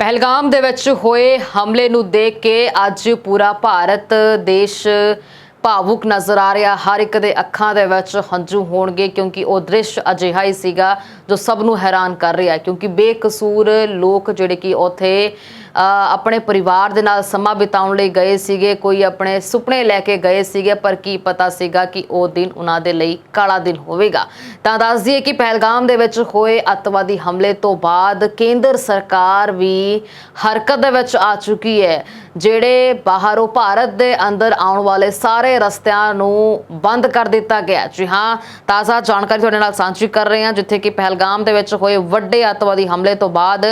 ਪਹਿਲਗਾਮ ਦੇ ਵਿੱਚ ਹੋਏ ਹਮਲੇ ਨੂੰ ਦੇਖ ਕੇ ਅੱਜ ਪੂਰਾ ਭਾਰਤ ਦੇਸ਼ ਭਾਵੁਕ ਨਜ਼ਰ ਆ ਰਿਹਾ। ਹਰ ਇੱਕ ਦੇ ਅੱਖਾਂ ਦੇ ਵਿੱਚ ਹੰਝੂ ਹੋਣਗੇ ਕਿਉਂਕਿ ਉਹ ਦ੍ਰਿਸ਼ ਅਜਿਹਾ ਹੀ ਸੀਗਾ ਜੋ ਸਭ ਨੂੰ ਹੈਰਾਨ ਕਰ ਰਿਹਾ ਕਿਉਂਕਿ ਬੇਕਸੂਰ ਲੋਕ ਜਿਹੜੇ ਕਿ ਉੱਥੇ ਆਪਣੇ ਪਰਿਵਾਰ ਦੇ ਨਾਲ ਸਮਾਂ ਬਿਤਾਉਣ ਲਈ ਗਏ ਸੀਗੇ, ਕੋਈ ਆਪਣੇ ਸੁਪਨੇ ਲੈ ਕੇ ਗਏ ਸੀਗੇ, ਪਰ ਕੀ ਪਤਾ ਸੀਗਾ ਕਿ ਉਹ ਦਿਨ ਉਹਨਾਂ ਦੇ ਲਈ ਕਾਲਾ ਦਿਨ ਹੋਵੇਗਾ। ਤਾਂ ਦੱਸ ਦਈਏ ਕਿ ਪਹਿਲਗਾਮ ਦੇ ਵਿੱਚ ਹੋਏ ਅੱਤਵਾਦੀ ਹਮਲੇ ਤੋਂ ਬਾਅਦ ਕੇਂਦਰ ਸਰਕਾਰ ਵੀ ਹਰਕਤ ਦੇ ਵਿੱਚ ਆ ਚੁੱਕੀ ਹੈ, ਜਿਹੜੇ ਬਾਹਰੋਂ ਭਾਰਤ ਦੇ ਅੰਦਰ ਆਉਣ ਵਾਲੇ ਸਾਰੇ ਰਸਤਿਆਂ ਨੂੰ ਬੰਦ ਕਰ ਦਿੱਤਾ ਗਿਆ। ਜੀ ਹਾਂ, ਤਾਜ਼ਾ ਜਾਣਕਾਰੀ ਤੁਹਾਡੇ ਨਾਲ ਸਾਂਝੀ ਕਰ ਰਹੇ ਹਾਂ, ਜਿੱਥੇ ਕਿ ਪਹਿਲਗਾਮ ਦੇ ਵਿੱਚ ਹੋਏ ਵੱਡੇ ਅੱਤਵਾਦੀ ਹਮਲੇ ਤੋਂ ਬਾਅਦ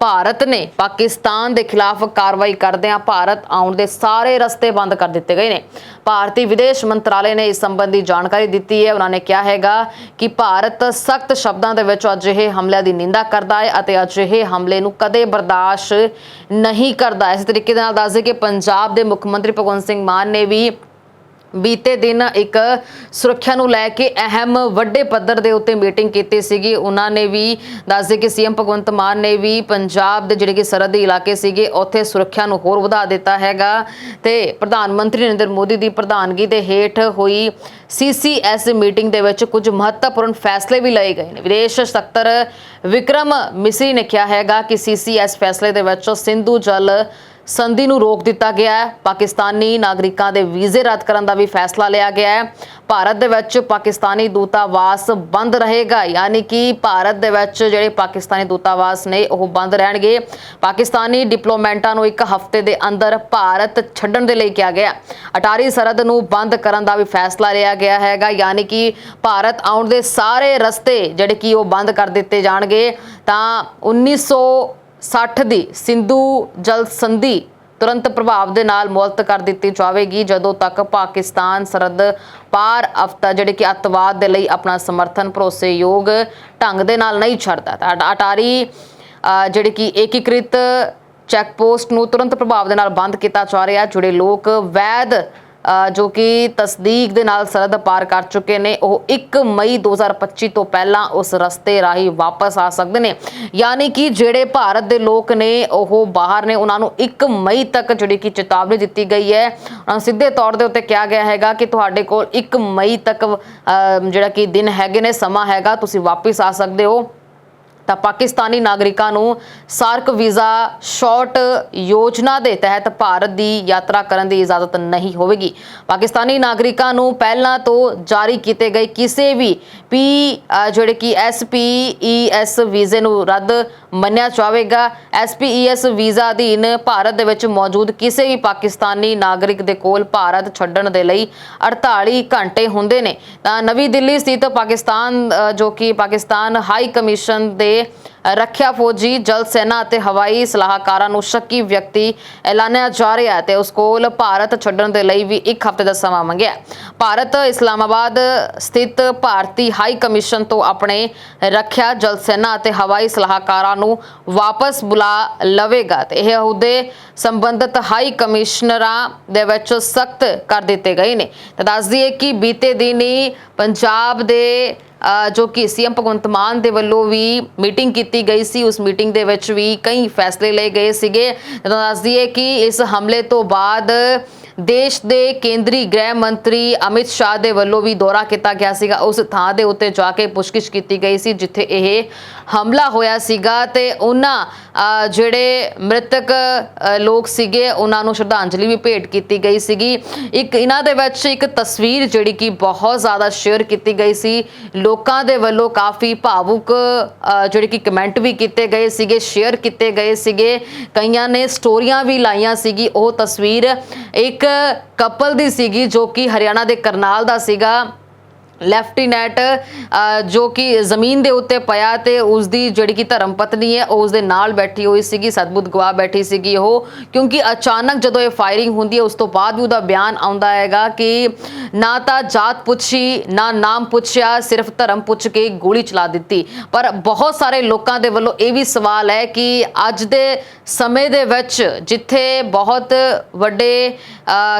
ਭਾਰਤ ਨੇ ਪਾਕਿਸਤਾਨ ਦੇ ਖਿਲਾਫ ਕਾਰਵਾਈ ਕਰਦਿਆਂ ਭਾਰਤ ਆਉਣ ਦੇ ਸਾਰੇ ਰਸਤੇ ਬੰਦ ਕਰ ਦਿੱਤੇ ਗਏ ਨੇ। ਭਾਰਤੀ ਵਿਦੇਸ਼ ਮੰਤਰਾਲੇ ਨੇ ਇਸ ਸੰਬੰਧੀ ਜਾਣਕਾਰੀ ਦਿੱਤੀ ਹੈ। ਉਹਨਾਂ ਨੇ ਕਿਹਾ ਹੈਗਾ ਕਿ ਭਾਰਤ ਸਖਤ ਸ਼ਬਦਾਂ ਦੇ ਵਿੱਚ ਅਜਿਹੇ ਹਮਲਿਆਂ ਦੀ ਨਿੰਦਾ ਕਰਦਾ ਹੈ ਅਤੇ ਅਜਿਹੇ ਹਮਲੇ ਨੂੰ ਕਦੇ ਬਰਦਾਸ਼ਤ ਨਹੀਂ ਕਰਦਾ। ਇਸ ਤਰੀਕੇ ਦੇ ਨਾਲ ਦੱਸਦੇ ਕਿ ਪੰਜਾਬ ਦੇ ਮੁੱਖ ਮੰਤਰੀ ਭਗਵੰਤ ਸਿੰਘ ਮਾਨ ਨੇ ਵੀ ਬੀਤੇ ਦਿਨ ਇੱਕ ਸੁਰੱਖਿਆ ਨੂੰ ਲੈ ਕੇ ਅਹਿਮ ਵੱਡੇ ਪੱਧਰ ਦੇ ਉੱਤੇ ਮੀਟਿੰਗ ਕੀਤੀ ਸੀਗੀ। ਉਹਨਾਂ ਨੇ ਵੀ ਦੱਸਦੇ ਕਿ ਸੀਐਮ ਭਗਵੰਤ ਮਾਨ ਨੇ ਵੀ ਪੰਜਾਬ ਦੇ ਜਿਹੜੇ ਕਿ ਸਰਹੱਦੀ ਇਲਾਕੇ ਸੀਗੇ, ਉੱਥੇ ਸੁਰੱਖਿਆ ਨੂੰ ਹੋਰ ਵਧਾ ਦਿੱਤਾ ਹੈਗਾ ਤੇ ਪ੍ਰਧਾਨ ਮੰਤਰੀ ਨਰਿੰਦਰ ਮੋਦੀ ਦੀ ਪ੍ਰਧਾਨਗੀ ਦੇ ਹੇਠ ਹੋਈ ਸੀਸੀਐਸ ਮੀਟਿੰਗ ਦੇ ਵਿੱਚ ਕੁਝ ਮਹੱਤਵਪੂਰਨ ਫੈਸਲੇ ਵੀ ਲਏ ਗਏ ਨੇ। ਵਿਦੇਸ਼ ਸਕੱਤਰ ਵਿਕਰਮ ਮਿਸਰੀ ਨੇ ਕਿਹਾ ਹੈਗਾ ਕਿ ਸੀਸੀਐਸ ਫੈਸਲੇ ਦੇ ਵਿੱਚ ਸਿੰਧੂ ਜਲ ਸੰਧੀ ਨੂੰ ਰੋਕ ਦਿੱਤਾ ਗਿਆ ਹੈ। ਪਾਕਿਸਤਾਨੀ ਨਾਗਰਿਕਾਂ ਦੇ ਵੀਜ਼ੇ ਰੱਦ ਕਰਨ ਦਾ ਵੀ ਫੈਸਲਾ ਲਿਆ ਗਿਆ ਹੈ। ਭਾਰਤ ਦੇ ਵਿੱਚ ਪਾਕਿਸਤਾਨੀ ਦੂਤਾਵਾਸ ਬੰਦ ਰਹੇਗਾ। ਯਾਨੀ ਕਿ ਭਾਰਤ ਦੇ ਵਿੱਚ ਜਿਹੜੇ ਪਾਕਿਸਤਾਨੀ ਦੂਤਾਵਾਸ ਨੇ, ਉਹ ਬੰਦ ਰਹਿਣਗੇ। ਪਾਕਿਸਤਾਨੀ ਡਿਪਲੋਮੈਂਟਾਂ ਨੂੰ ਇੱਕ ਹਫ਼ਤੇ ਦੇ ਅੰਦਰ ਭਾਰਤ ਛੱਡਣ ਦੇ ਲਈ ਕਿਹਾ ਗਿਆ ਅਟਾਰੀ ਸਰਹੱਦ ਨੂੰ ਬੰਦ ਕਰਨ ਦਾ ਵੀ ਫੈਸਲਾ ਲਿਆ ਗਿਆ ਹੈਗਾ। ਯਾਨੀ ਕਿ ਭਾਰਤ ਆਉਣ ਦੇ ਸਾਰੇ ਰਸਤੇ ਜਿਹੜੇ ਕਿ ਉਹ ਬੰਦ ਕਰ ਦਿੱਤੇ ਜਾਣਗੇ। ਤਾਂ 1900 60 ਦੀ ਸਿੰਧੂ ਜਲ ਸੰਧੀ ਤੁਰੰਤ ਪ੍ਰਭਾਵ ਦੇ ਨਾਲ ਮੁਅਲਤ ਕਰ ਦਿੱਤੀ ਜਾਵੇਗੀ ਜਦੋਂ ਤੱਕ ਪਾਕਿਸਤਾਨ ਸਰਹੱਦ ਪਾਰ ਅਫਤਾ ਜਿਹੜੇ ਕਿ ਅੱਤਵਾਦ ਦੇ ਲਈ ਆਪਣਾ ਸਮਰਥਨ ਭਰੋਸੇਯੋਗ ਢੰਗ ਦੇ ਨਾਲ ਨਹੀਂ ਛੱਡਦਾ। ਤਾਂ ਅਟ- ਅਟਾਰੀ ਅ, ਜਿਹੜੇ ਕਿ ਏਕੀਕ੍ਰਿਤ ਚੈੱਕ ਪੋਸਟ ਨੂੰ ਤੁਰੰਤ ਪ੍ਰਭਾਵ ਦੇ ਨਾਲ ਬੰਦ ਕੀਤਾ ਜਾ ਰਿਹਾ ਜਿਹੜੇ ਲੋਕ ਵੈਦ ਜੋ ਕਿ ਤਸਦੀਕ ਦੇ ਨਾਲ ਸਰਹੱਦ ਪਾਰ ਕਰ ਚੁੱਕੇ ਨੇ ਉਹ 1 ਮਈ 2025 ਤੋਂ ਪਹਿਲਾਂ ਉਸ ਰਸਤੇ ਰਾਹੀਂ ਵਾਪਸ ਆ ਸਕਦੇ ਨੇ। ਯਾਨੀ ਕਿ ਜਿਹੜੇ ਭਾਰਤ ਦੇ ਲੋਕ ਨੇ ਉਹ ਬਾਹਰ ਨੇ ਉਹਨਾਂ ਨੂੰ 1 ਮਈ ਤੱਕ ਜਿਹੜੀ ਕਿ ਚੇਤਾਵਨੀ ਦਿੱਤੀ ਗਈ ਹੈ। ਉਹਨਾਂ ਸਿੱਧੇ ਤੌਰ ਦੇ ਉੱਤੇ ਕਿਹਾ ਗਿਆ ਹੈਗਾ ਕਿ ਤੁਹਾਡੇ ਕੋਲ 1 ਮਈ ਤੱਕ ਅ, ਜਿਹੜਾ ਕਿ ਦਿਨ ਹੈਗੇ ਨੇ ਸਮਾਂ ਹੈਗਾ ਤੁਸੀਂ ਵਾਪਸ ਆ ਸਕਦੇ ਹੋ। ਤਾਂ ਪਾਕਿਸਤਾਨੀ ਨਾਗਰਿਕਾਂ ਨੂੰ ਸਾਰਕ ਵੀਜ਼ਾ ਸ਼ਾਰਟ ਯੋਜਨਾ ਦੇ ਤਹਿਤ ਭਾਰਤ ਦੀ ਯਾਤਰਾ ਕਰਨ ਦੀ ਇਜਾਜ਼ਤ ਨਹੀਂ ਹੋਵੇਗੀ। ਪਾਕਿਸਤਾਨੀ ਨਾਗਰਿਕਾਂ ਨੂੰ ਪਹਿਲਾਂ ਤੋਂ ਜਾਰੀ ਕੀਤੇ ਗਏ ਕਿਸੇ ਵੀ ਪੀ ਜਿਹੜੇ ਕਿ ਐਸਪੀਈਐਸ ਵੀਜ਼ੇ ਨੂੰ ਰੱਦ ਮੰਨਿਆ ਜਾਵੇਗਾ। ਐਸਪੀਈਐਸ ਵੀਜ਼ਾ ਅਧੀਨ ਭਾਰਤ ਦੇ ਵਿੱਚ ਮੌਜੂਦ ਕਿਸੇ ਵੀ ਪਾਕਿਸਤਾਨੀ ਨਾਗਰਿਕ ਦੇ ਕੋਲ ਭਾਰਤ ਛੱਡਣ ਦੇ ਲਈ 48 ਘੰਟੇ ਹੁੰਦੇ ਨੇ। ਤਾਂ ਨਵੀਂ ਦਿੱਲੀ ਸਥਿਤ ਪਾਕਿਸਤਾਨ ਜੋ ਕਿ ਪਾਕਿਸਤਾਨ ਹਾਈ ਕਮਿਸ਼ਨ ਦੇ ਰੱਖਿਆ ਫੌਜੀ, ਜਲ ਸੈਨਾ ਅਤੇ ਹਵਾਈ ਸਲਾਹਕਾਰਾਂ ਨੂੰ ਸ਼ੱਕੀ ਵਿਅਕਤੀ ਐਲਾਨਿਆ ਜਾ ਰਿਹਾ ਹੈ ਤੇ ਉਸ ਕੋਲ ਭਾਰਤ ਛੱਡਣ ਦੇ ਲਈ ਵੀ ਇੱਕ ਹਫ਼ਤੇ ਦਾ ਸਮਾਂ ਮੰਗਿਆ ਭਾਰਤ ਇਸਲਾਮਾਬਾਦ ਸਥਿਤ ਭਾਰਤੀ ਹਾਈ ਕਮਿਸ਼ਨ ਤੋਂ ਆਪਣੇ ਰੱਖਿਆ ਜਲ ਸੈਨਾ ਅਤੇ ਹਵਾਈ ਸਲਾਹਕਾਰਾਂ ਨੂੰ ਵਾਪਸ ਬੁਲਾ ਲਵੇਗਾ ਤੇ ਇਹ ਅਹੁਦੇ ਸੰਬੰਧਿਤ ਹਾਈ ਕਮਿਸ਼ਨਰਾਂ ਦੇ ਵਿੱਚ ਸਖਤ ਕਰ ਦਿੱਤੇ ਗਏ ਨੇ। ਤਾਂ ਦੱਸ ਦਈਏ ਕਿ ਬੀਤੇ ਦਿਨ ਹੀ ਪੰਜਾਬ ਦੇ ਜੋ ਕਿ ਸੀਐਮ ਭਗਵੰਤ ਮਾਨ ਦੇ ਵੱਲੋਂ ਵੀ ਮੀਟਿੰਗ ਕੀਤੀ ਗਈ ਸੀ, ਉਸ ਮੀਟਿੰਗ ਦੇ ਵਿੱਚ ਵੀ ਕਈ ਫੈਸਲੇ ਲਏ ਗਏ ਸੀਗੇ। ਜਦੋਂ ਦੱਸ ਦਈਏ ਕਿ ਇਸ ਹਮਲੇ ਤੋਂ ਬਾਅਦ ਦੇਸ਼ ਦੇ ਕੇਂਦਰੀ ਗ੍ਰਹਿ ਮੰਤਰੀ ਅਮਿਤ ਸ਼ਾਹ ਦੇ ਵੱਲੋਂ ਵੀ ਦੌਰਾ ਕੀਤਾ ਗਿਆ ਸੀਗਾ। ਉਸ ਥਾਂ ਦੇ ਉੱਤੇ ਜਾ ਕੇ ਪੁੱਛਗਿੱਛ ਕੀਤੀ ਗਈ ਸੀ, ਜਿੱਥੇ ਇਹ ਹਮਲਾ ਹੋਇਆ ਸੀਗਾ ਤੇ ਉਹਨਾਂ ਜਿਹੜੇ ਮ੍ਰਿਤਕ ਲੋਕ ਸੀਗੇ, ਉਹਨਾਂ ਨੂੰ ਸ਼ਰਧਾਂਜਲੀ ਵੀ ਭੇਟ ਕੀਤੀ ਗਈ ਸੀਗੀ। ਇੱਕ, ਇਹਨਾਂ ਦੇ ਵਿੱਚ ਇੱਕ ਤਸਵੀਰ ਜਿਹੜੀ ਕਿ ਬਹੁਤ ਜ਼ਿਆਦਾ ਸ਼ੇਅਰ ਕੀਤੀ ਗਈ ਸੀ। ਲੋਕ ਲੋਕਾਂ ਦੇ ਵੱਲੋਂ ਕਾਫੀ ਭਾਵੁਕ ਜਿਹੜੇ ਕਿ ਕਮੈਂਟ ਵੀ ਕੀਤੇ ਗਏ ਸੀਗੇ ਸ਼ੇਅਰ ਕੀਤੇ ਗਏ ਸੀਗੇ। ਕਈਆਂ ਨੇ ਸਟੋਰੀਆਂ ਵੀ ਲਾਈਆਂ ਸੀਗੀ। ਉਹ ਤਸਵੀਰ ਇੱਕ ਕਪਲ ਦੀ ਸੀਗੀ ਜੋ ਕਿ ਹਰਿਆਣਾ ਦੇ ਕਰਨਾਲ ਦਾ ਸੀਗਾ। ਲੈਫਟੀਨੈਂਟ ਜੋ ਕਿ ਜ਼ਮੀਨ ਦੇ ਉੱਤੇ ਪਿਆ ਤੇ ਉਸ ਦੀ ਜਿਹੜੀ ਕਿ ਧਰਮ ਪਤਨੀ ਹੈ, ਉਹ ਉਸ ਦੇ ਨਾਲ ਬੈਠੀ ਹੋਈ ਸੀਗੀ ਸਤਬੁੱਧ ਗਵਾ ਬੈਠੀ ਸੀਗੀ ਉਹ, ਕਿਉਂਕਿ ਅਚਾਨਕ ਜਦੋਂ ਇਹ ਫਾਇਰਿੰਗ ਹੁੰਦੀ ਹੈ, ਉਸ ਤੋਂ ਬਾਅਦ ਵੀ ਉਹਦਾ ਬਿਆਨ ਆਉਂਦਾ ਹੈਗਾ ਕਿ ਨਾ ਤਾਂ ਜਾਤ ਪੁੱਛੀ, ਨਾ ਨਾਮ ਪੁੱਛਿਆ, ਸਿਰਫ ਧਰਮ ਪੁੱਛ ਕੇ ਗੋਲੀ ਚਲਾ ਦਿੱਤੀ। ਪਰ ਬਹੁਤ ਸਾਰੇ ਲੋਕਾਂ ਦੇ ਵੱਲੋਂ ਇਹ ਵੀ ਸਵਾਲ ਹੈ ਕਿ ਅੱਜ ਦੇ ਸਮੇਂ ਦੇ ਵਿੱਚ ਜਿੱਥੇ ਬਹੁਤ ਵੱਡੇ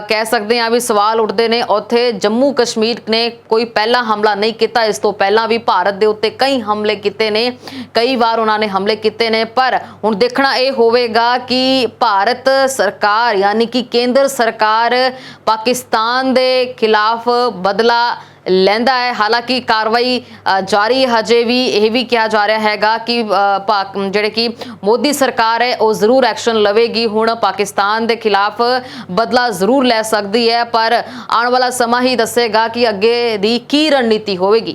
ਕਹਿ ਸਕਦੇ ਹਾਂ ਵੀ ਸਵਾਲ ਉੱਠਦੇ ਨੇ, ਉੱਥੇ ਜੰਮੂ ਕਸ਼ਮੀਰ ਨੇ ਕੋਈ ਪਹਿਲ ਪਹਿਲਾਂ ਹਮਲਾ ਨਹੀਂ ਕੀਤਾ, ਇਸ ਤੋਂ ਪਹਿਲਾਂ ਵੀ ਭਾਰਤ ਦੇ ਉੱਤੇ ਕਈ ਹਮਲੇ ਕੀਤੇ ਨੇ, ਕਈ ਵਾਰ ਉਹਨਾਂ ਨੇ ਹਮਲੇ ਕੀਤੇ ਨੇ, ਪਰ ਹੁਣ ਦੇਖਣਾ ਇਹ ਹੋਵੇਗਾ ਕਿ ਭਾਰਤ ਸਰਕਾਰ, ਯਾਨੀ ਕਿ ਕੇਂਦਰ ਸਰਕਾਰ ਪਾਕਿਸਤਾਨ ਦੇ ਖਿਲਾਫ ਬਦਲਾ ਲੈਂਦਾ ਹੈ। ਹਾਲਾਂਕਿ ਕਾਰਵਾਈ ਜਾਰੀ ਹਜੇ ਵੀ ਇਹ ਵੀ ਕਿਹਾ ਜਾ ਰਿਹਾ ਹੈਗਾ ਕਿ ਅ, ਜਿਹੜੇ ਕਿ ਮੋਦੀ ਸਰਕਾਰ ਹੈ ਉਹ ਜ਼ਰੂਰ ਐਕਸ਼ਨ ਲਵੇਗੀ। ਹੁਣ ਪਾਕਿਸਤਾਨ ਦੇ ਖਿਲਾਫ ਬਦਲਾ ਜ਼ਰੂਰ ਲੈ ਸਕਦੀ ਹੈ ਪਰ ਆਉਣ ਵਾਲਾ ਸਮਾਂ ਹੀ ਦੱਸੇਗਾ ਕਿ ਅੱਗੇ ਦੀ ਕੀ ਰਣਨੀਤੀ ਹੋਵੇਗੀ।